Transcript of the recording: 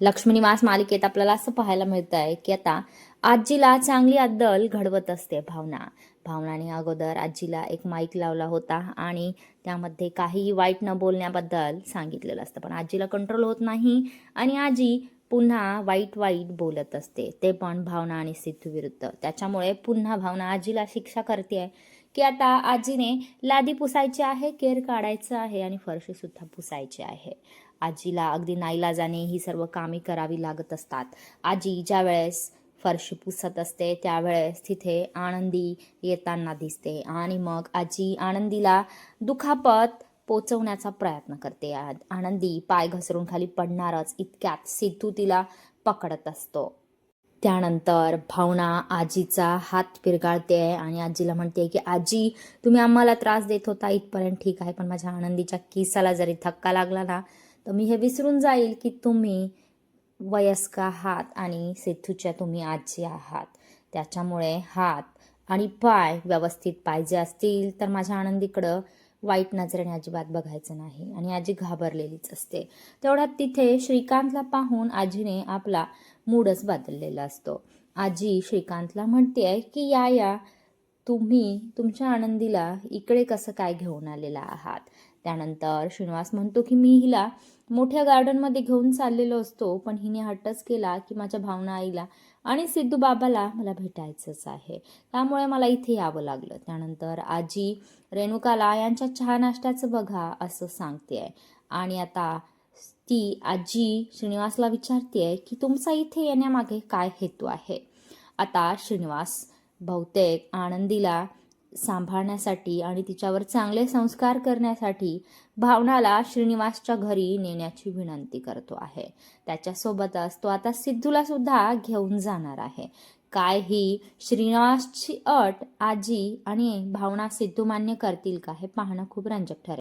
लक्ष्मीनिवास मालिकेत आपल्याला असं पाहायला मिळत आहे की आता आजीला चांगली अद्दल घडवत असते भावना. भावनाने अगोदर आजीला एक माईक लावला होता आणि त्यामध्ये काही वाईट न बोलण्याबद्दल सांगितलेलं असतं. पण आजीला कंट्रोल होत नाही आणि आजी पुन्हा वाईट वाईट बोलत असते. ते पण भावना आणि सिद्धू विरुद्ध. त्याच्यामुळे पुन्हा भावना आजीला शिक्षा करते की आता आजीने लादी पुसायची आहे केर काढायचं आहे आणि फरशी सुद्धा पुसायची आहे. आजीला अगदी नाईलाजाने ही सर्व कामे करावी लागत असतात. आजी ज्या वेळेस फरशी पुसत असते त्यावेळेस तिथे आनंदी येताना दिसते आणि मग आजी आनंदीला दुखापत पोचवण्याचा प्रयत्न करते. आ- आनंदी पाय घसरून खाली पडणारच इतक्यात सिद्धू तिला पकडत असतो. त्यानंतर भावना आजीचा हात पिरगाळते आणि आजीला म्हणते की आजी तुम्ही आम्हाला त्रास देत होता इथपर्यंत ठीक आहे पण माझ्या आनंदीच्या किसाला जरी धक्का लागला ना तर मी हे विसरून जाईल की तुम्ही वयस्क आहात आणि सेतूच्या तुम्ही आजी आहात. त्याच्यामुळे हात आणि पाय व्यवस्थित पाहिजे असतील तर माझ्या आनंदीकडं वाईट नजरेने अजिबात बघायचं नाही आणि आजी घाबरलेलीच असते. तेवढ्यात तिथे श्रीकांतला पाहून आजीने आपला मूडच बदललेला असतो. आजी श्रीकांतला म्हणते की या या तुम्ही तुमच्या आनंदीला इकडे कसं काय घेऊन आलेला आहात? त्यानंतर श्रीनिवास म्हणतो की मी हिला मोठ्या गार्डनमध्ये घेऊन चाललेलो असतो पण हिने हट्टच केला की माझ्या भावना आईला आणि सिद्धू बाबाला मला भेटायचंच आहे. त्यामुळे मला इथे यावं लागलं. त्यानंतर आजी रेणुकाला यांच्या चहा नाश्त्याचं बघा असं सांगते आहे आणि आता ती आजी श्रीनिवासला विचारते की तुमचा इथे येण्यामागे काय हेतू आहे? आता श्रीनिवास बहुतेक आनंदीला सांभाळण्यासाठी आणि तिच्यावर चांगले संस्कार करण्यासाठी भावनाला श्रीनिवासच्या घरी नेण्याची विनंती करतो आहे. त्याच्यासोबतच तो आता सिद्धूला सुद्धा घेऊन जाणार आहे. काय ही श्रीनिवासची अट आजी आणि भावना सिद्धू मान्य करतील का हे पाहणं खूप रंजक ठरेल.